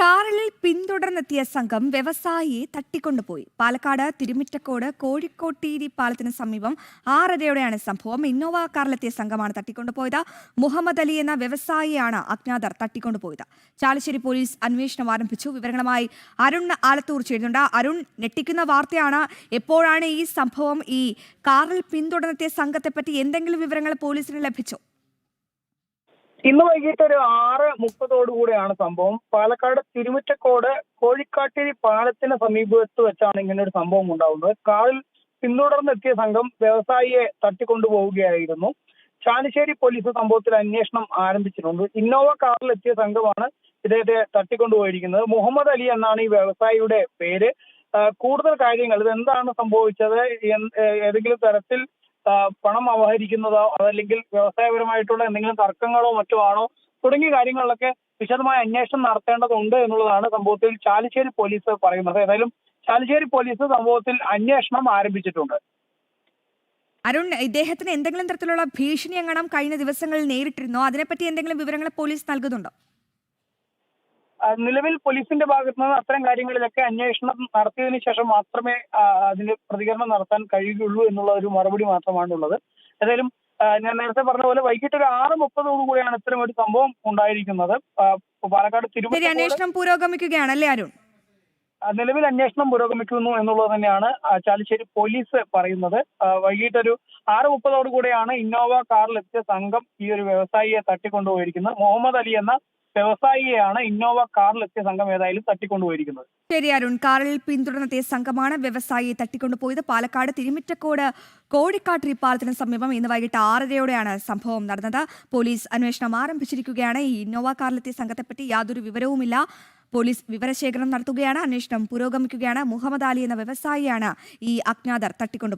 കാറിൽ പിന്തുടർന്നെത്തിയ സംഘം വ്യവസായിയെ തട്ടിക്കൊണ്ടുപോയി. പാലക്കാട് തിരുമിറ്റക്കോട് കോഴിക്കോട്ടീരി പാലത്തിന് സമീപം ആറരയോടെയാണ് സംഭവം. ഇന്നോവ കാറിലെത്തിയ സംഘമാണ് തട്ടിക്കൊണ്ടുപോയത്. മുഹമ്മദ് അലി എന്ന വ്യവസായിയാണ് അജ്ഞാതർ തട്ടിക്കൊണ്ടുപോയത്. ചാലശ്ശേരി പോലീസ് അന്വേഷണം ആരംഭിച്ചു. വിവരങ്ങളുമായി അരുൺ ആലത്തൂർ ചേരുന്നുണ്ട്. അരുൺ ഞെട്ടിക്കുന്ന വാർത്തയാണ് എപ്പോഴാണ് ഈ സംഭവം? ഈ കാറിൽ പിന്തുടർന്നെത്തിയ സംഘത്തെപ്പറ്റി എന്തെങ്കിലും വിവരങ്ങൾ പോലീസിന് ലഭിച്ചോ? ഇന്ന് വൈകിട്ട് ഒരു ആറ് മുപ്പതോടു കൂടിയാണ് സംഭവം. പാലക്കാട് തിരുമുറ്റക്കോട് കോഴിക്കാട്ടിരി പാലത്തിന് സമീപത്ത് വെച്ചാണ് ഇങ്ങനെ ഒരു സംഭവം ഉണ്ടാവുന്നത്. കാറിൽ പിന്തുടർന്നെത്തിയ സംഘം വ്യവസായിയെ തട്ടിക്കൊണ്ടുപോവുകയായിരുന്നു. ചാലിശ്ശേരി പോലീസ് സംഭവത്തിൽ അന്വേഷണം ആരംഭിച്ചിട്ടുണ്ട്. ഇന്നോവ കാറിൽ എത്തിയ സംഘമാണ് ഇദ്ദേഹത്തെ തട്ടിക്കൊണ്ടുപോയിരിക്കുന്നത്. മുഹമ്മദ് അലി എന്നാണ് ഈ വ്യവസായിയുടെ പേര്. കൂടുതൽ കാര്യങ്ങൾ ഇത് എന്താണ് സംഭവിച്ചത് ഏതെങ്കിലും തരത്തിൽ പണം അപഹരിക്കുന്നതോ അതല്ലെങ്കിൽ വ്യവസായപരമായിട്ടുള്ള എന്തെങ്കിലും തർക്കങ്ങളോ മറ്റോ ആണോ തുടങ്ങിയ കാര്യങ്ങളിലൊക്കെ വിശദമായ അന്വേഷണം നടത്തേണ്ടതുണ്ട് എന്നുള്ളതാണ് സംഭവത്തിൽ ചാലിശ്ശേരി പോലീസ് പറയുന്നത്. ഏതായാലും ചാലിശ്ശേരി പോലീസ് സംഭവത്തിൽ അന്വേഷണം ആരംഭിച്ചിട്ടുണ്ട്. അരുൺ ഇദ്ദേഹത്തിന് എന്തെങ്കിലും തരത്തിലുള്ള ഭീഷണി എങ്ങണം കഴിഞ്ഞ ദിവസങ്ങളിൽ നേരിട്ടിരുന്നോ? അതിനെപ്പറ്റി എന്തെങ്കിലും വിവരങ്ങൾ പോലീസ് നൽകുന്നുണ്ടോ? നിലവിൽ പോലീസിന്റെ ഭാഗത്തു നിന്ന് അത്തരം കാര്യങ്ങളിലൊക്കെ അന്വേഷണം നടത്തിയതിനു ശേഷം മാത്രമേ അതിന് പ്രതികരണം നടത്താൻ കഴിയുകയുള്ളൂ എന്നുള്ള ഒരു മറുപടി മാത്രമാണ് ഉള്ളത്. ഏതായാലും ഞാൻ നേരത്തെ പറഞ്ഞ പോലെ വൈകിട്ട് ഒരു ആറ് മുപ്പതോടു കൂടിയാണ് ഇത്തരം ഒരു സംഭവം ഉണ്ടായിരിക്കുന്നത്. പാലക്കാട് തിരുവനന്തപുരം അന്വേഷണം പുരോഗമിക്കുകയാണല്ലേ അരുൺ? നിലവിൽ അന്വേഷണം പുരോഗമിക്കുന്നു എന്നുള്ളത് തന്നെയാണ് ചാലിശ്ശേരി പോലീസ് പറയുന്നത്. വൈകിട്ടൊരു ആറ് മുപ്പതോടു കൂടെയാണ് ഇന്നോവ കാറിലെത്തിയ സംഘം ഈ ഒരു വ്യവസായിയെ തട്ടിക്കൊണ്ടുപോയിരിക്കുന്നത്. മുഹമ്മദ് അലി എന്ന വ്യവസായിയെയാണ് ഇന്നോവ കാറിലെത്തിയ സംഘം ഏതായാലും തട്ടിക്കൊണ്ടുപോയിരിക്കുന്നത്. ശരി അരുൺ കാറിൽ പിന്തുടർന്നെത്തിയ സംഘമാണ് വ്യവസായിയെ തട്ടിക്കൊണ്ടുപോയത്. പാലക്കാട് തിരുമിറ്റക്കോട് കോഴിക്കാട്ടിരി പാലത്തിന് സമീപം ഇന്ന് വൈകിട്ട് ആറരയോടെയാണ് സംഭവം നടന്നത്. പോലീസ് അന്വേഷണം ആരംഭിച്ചിരിക്കുകയാണ്. ഈ ഇന്നോവ കാറിലെത്തിയ സംഘത്തെപ്പറ്റി യാതൊരു വിവരവുമില്ല. പോലീസ് വിവരശേഖരണം നടത്തുകയാണ് അന്വേഷണം പുരോഗമിക്കുകയാണ്. മുഹമ്മദ് അലി എന്ന വ്യവസായിയാണ് ഈ അജ്ഞാതർ തട്ടിക്കൊണ്ടു